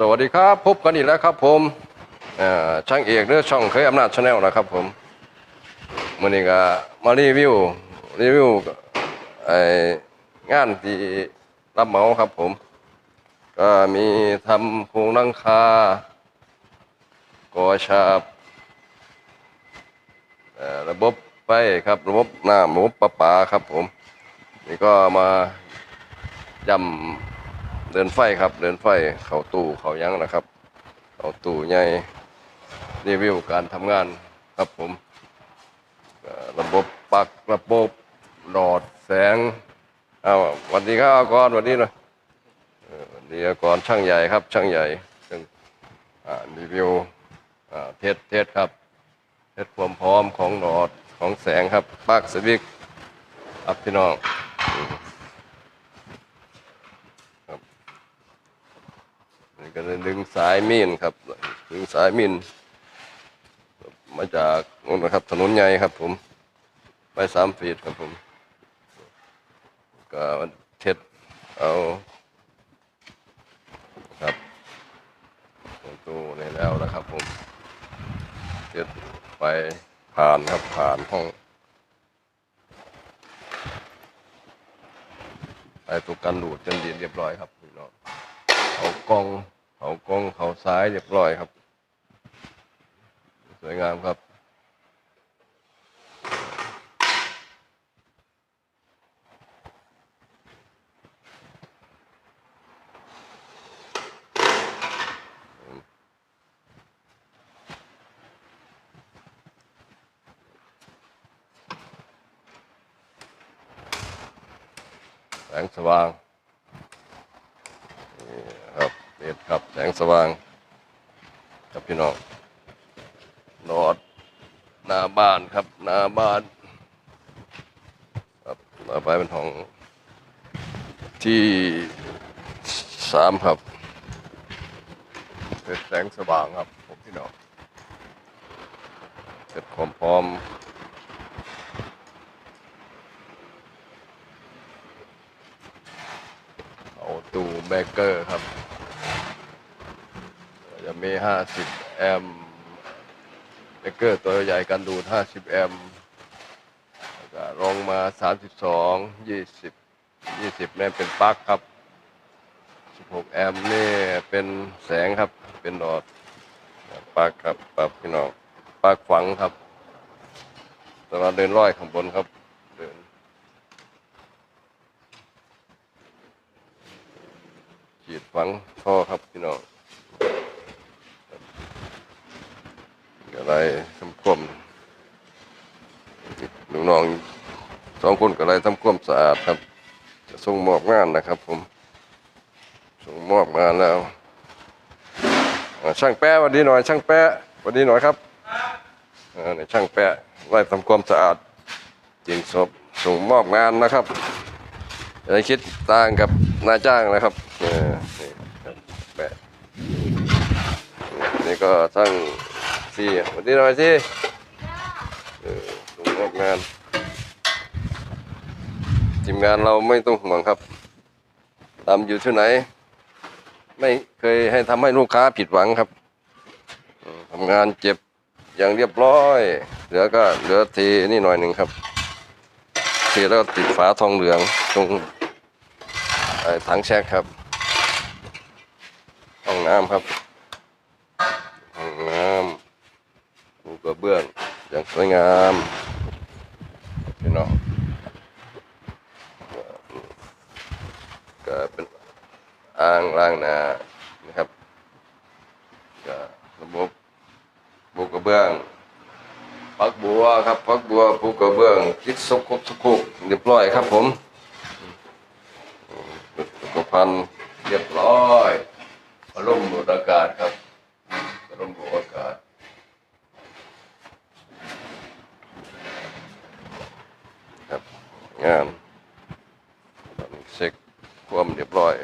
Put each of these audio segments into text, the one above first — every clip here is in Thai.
สวัสดีครับ พบกันอีกแล้วครับผมช่างเอกเรือช่องเคยอำนาจชาแนลนะครับผมมื่อนี้ก็มารีวิวรีวิวไองานที่รับเหมาครับผม ก็มีทำโครงหลังคาก่อฉาบระบบไฟครับ ระบบน้ำระบบประปาครับผม นี่ก็มายำ เดินไฟครับ เดินไฟเขาตู้เขายังนะครับเขาตู้ใหญ่รีวิวการทำงานครับผมระบบปักระบบหลอดแสงอ้าวสวัสดีครับอากรสวัสดีหน่อยสวัสดีอากรช่างใหญ่ครับ ช่างใหญ่ซึ่งรีวิวเทสเทสครับเทสความพร้อมของหลอดของแสงครับปักสวิกครับพี่น้อง นี่ก็เลยดึงสายมีนครับ ดึงสายมีนมาจากนู่นนะครับ ถนนใหญ่ครับ ผมไปสามฟีตครับผม ก็เท็ดเอาครับตู้นี่แล้วนะครับ ผมเท็ดไปผ่านครับผ่านห้องไปตุกกันดูดจนดีเรียบร้อยครับพี่น้องเขากล้อง เขากองเขาซ้ายเรียบร้อยครับ สวยงามครับแสงสว่าง ครับ เด็ดครับ แสงสว่างครับพี่น้องนอดหน้าบ้านครับหน้าบ้านครับมาไปเป็นห้องที่สามครับเป็นแสงสว่างครับผมพี่น้องเสร็จความพร้อมเอาตู้แบเกอร์ครับ มี 50 แอมป์เบเกอร์ตัวใหญ่กันดูด 50 แอมป์แล้วก็ลงมา 32 20 20นี่เป็นปลั๊กครับ 16 แอมป์นี่เป็นแสงครับ เป็นหลอดปลั๊กครับปลั๊กพี่น้องปลั๊กฝังครับตอนเราเดินร้อยข้างบนครับ เดินขีดฝังท่อครับพี่น้อง อะไรทำความลูกน้องสองคนก็อะไรทำความสะอาดครับ จะส่งมอบงานนะครับ ผม ส่งมอบงานแล้วช่างแปะสวันดีหน่อย ช่างแปะสวันดีหน่อยครับเนี่ยช่างแปะไล่ทำความสะอาดจริงศพส่งมอบงานนะครับอย่าได้คิดต่างกับนายจ้างนะครับเนี่แปะนี่ก็ทั้ง ที่วันนี้หน่อยสิเออส่งมอบงานทีมงานเราไม่ต้องห่วงครับทำอยู่ที่ไหน ไม่เคยให้ทำให้ลูกค้าผิดหวังครับทำงานเจ็บอย่างเรียบร้อย เหลือก็เหลือเทนี่หน่อยหนึ่งครับเทแล้วติดฝาทองเหลืองตรงถังแช็คครับห้องน้ำครับห้องน้ำ ปูกระเบื้องอย่างสวยงามพี่น้องก็เป็นอ่างล้างนานะครับก็ระบบปูกระเบื้องพักบัวครับพักบัวปูกระเบื้องคิดสกบสกุกเรียบร้อยครับผมสุขภัณฑ์เรียบร้อยพัดลมดูดอากาศครับพัดลมดูดอากาศ งามเซ็กความเรียบร้อย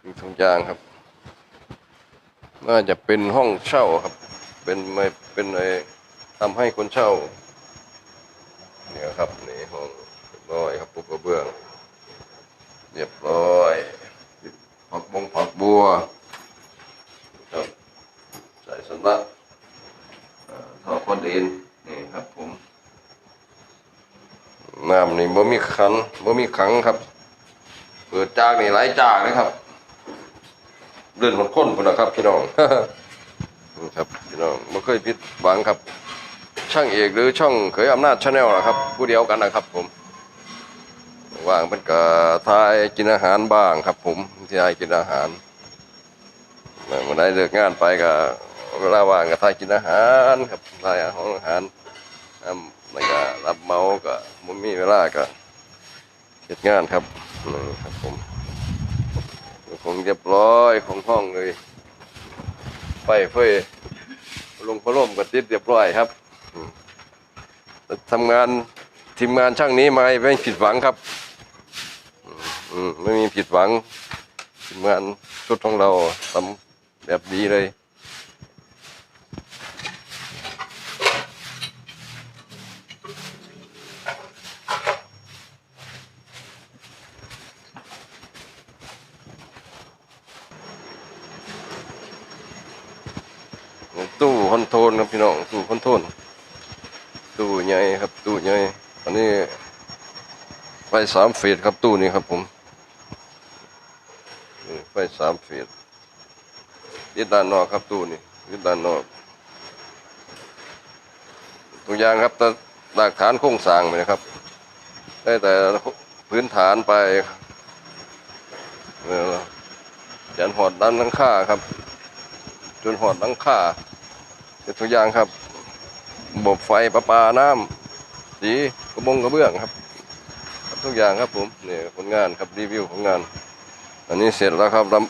ถึงทุกอย่างครับ น่าจะเป็นห้องเช่าครับ เป็นไม่เป็นอะไรทำให้คนเช่า เนี่ยครับนี่ห้องเรียบร้อยครับปุกกระเบื้อง เรียบร้อยผักบงผักบัวครับใส่สนละกท่อคอนเดน มีขันบ่มีขังครับ เปิดจากนี่หลายจากเลยครับเลื่อนหดค้นพุ่นนะครับ พี่น้องครับพี่น้องบ่เคยผิดหวังครับ ช่างเอกหรือช่องเขยอำนาจชาแนลนะครับ ผู้เดียวกันนะครับ ผมว่างเป็นก็ทายกินอาหารบ้างครับ ผมที่ทายกินอาหารวันไหนเลิกงานไปก็เวลาว่างก็ทายกินอาหารครับทายอาหารอาหารน้ำแล้วก็รับเมาก็ ผมมีเวลาก็เฮ็ดงานครับนี่ครับผมคงเรียบร้อยของห้องเลยไฟเฟยลงพะล่มก็ติดเรียบร้อยครับทำงานทีมงานช่างนี้มาไม่ผิดหวังครับไม่มีผิดหวังทีมงานชุดของเราทำแบบดีเลย ตู้คอนโทรลครับพี่น้องตู้คอ นตู้ใหญ่ครับตู้ใหญ่อันนี้ไฟสามเฟสครับตู้นี้ครับผมนี่ไฟสามเฟสยึดด้านนอกครับตู้นี้ยึดด้านนอกตัวอย่างครับแต่หลักฐานโครงสร้างไปนะครับ ได้แต่พื้นฐานไปเออยันหอดด้านลังค่าครับ จนหอดลังค่าเป็นตัวอย่างครับ ระบบไฟประปาน้ำสีกระบงกระเบื้องครับ ทุกอย่างครับผมนี่ผลงานครับรีวิวของาน อันนี้เสร็จแล้วครับรับ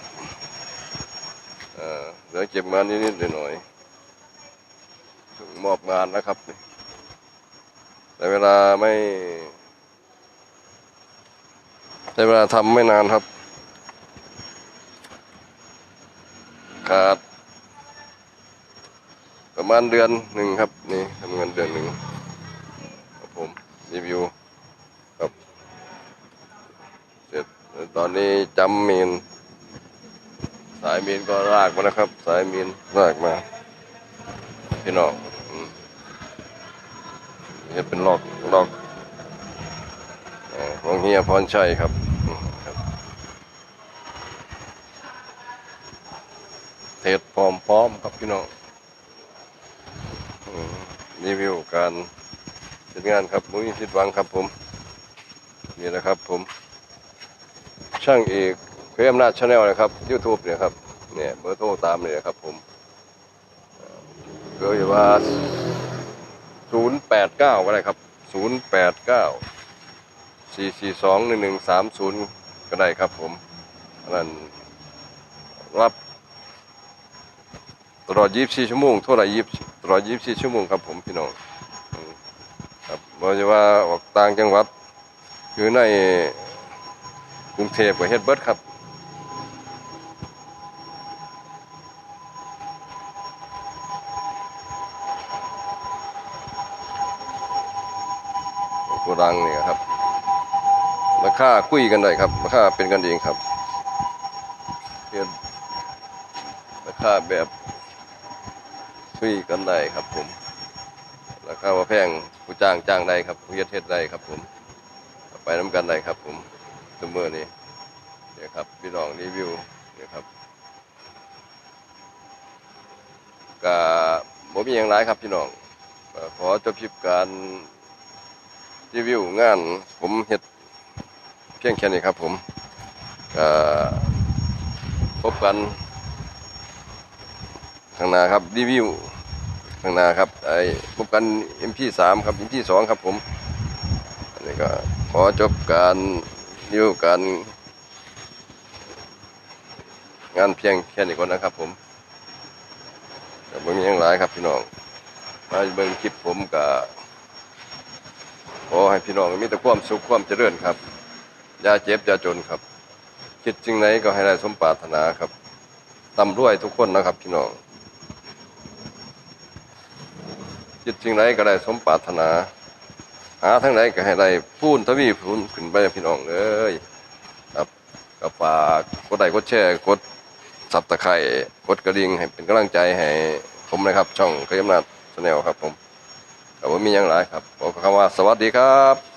เอ่อเหลือเก็บงานนิดๆหน่อยๆถึงมอบงานนะครับ แต่เวลาไม่แต่เวลาทำไม่นานครับขาด มาณเดือนหนึ่งครับ นี่ทำงานเดือนหนึ่งครับผมรีวิวครับเสร็จตอนนี้จำมีนสายมีนก็ลากมานะครับ สายมีนลากมาพี่น้องนี่เป็นลอกลอกของเฮียพรชัยครับเทศพร้อมๆครับพี่น้อง รีวิวการจัดงานครับมุ้ยผิดวังครับผมนี่นะครับผม ช่างเอกเพยอำนาจชาแนลนะครับ YouTube เนี่ยครับเนี่ยเบอร์โทรตามเลยนะครับผมก็อยู่ว่า089ก็ได้ครับ089 442 1130ก็ได้ครับผมนนั้นรับ ตลอด24ชั่วโมงเท่าไหร่20ตลอด24ชั่วโมงครับผมพี่น้องครับบ่ว่าจะว่าออกต่างจังหวัดอยู่ในกรุงเทพก็เฮ็ดเบิร์ดครับโกดังนี่ครับราคาคุยกันได้ครับราคาเป็นกันเองครับเฮ็ดราคาแบบ คุยกันได้ครับผมราคาว่าแพงผู้จ้างจ้างได้ครับผู้เฮ็ดเฮ็ดได้ครับผมไปน้ำกันได้ครับผมตัวมือนี้เนี่ยครับพี่น้องรีวิวเนี่ยครับก็บ่มีอย่างไรครับพี่น้องขอจบคลิปการรีวิวงานผมเฮ็ดเพียงแค่นี้ครับผมก็พบกันข้างหน้าครับรีวิว ข้างหน้าครับไอ้พบกัน MP3 ครับ MP2 ครับผมอันนี้ก็ขอจบการรีวิวการงานเพียงแค่นี้ก่อนนะครับผมแต่ไม่มีอย่างไรครับพี่น้องมาเบิ่งคลิปผมก็ขอให้พี่น้องมีแต่ความสุขความเจริญครับอย่าเจ็บอย่าจนครับคิดจริงไหนก็ให้ได้สมปรารถนาครับตำรวยทุกคนนะครับพี่น้อง จิตสิ่งไรก็ได้สมปรารถนา หาทั้งใดก็ให้ได้พูนทวีพูนขึ้นไปพี่น้องเอ้ยครับก็ฝากกดไลค์กดแชร์กดสับตะไคร่กดกระดิ่งให้เป็นกำลังใจให้ผมนะครับ ช่องเคยำนาจชาแนลครับผมแต่ว่ามีอย่างไรครับบอกคำว่าสวัสดีครับ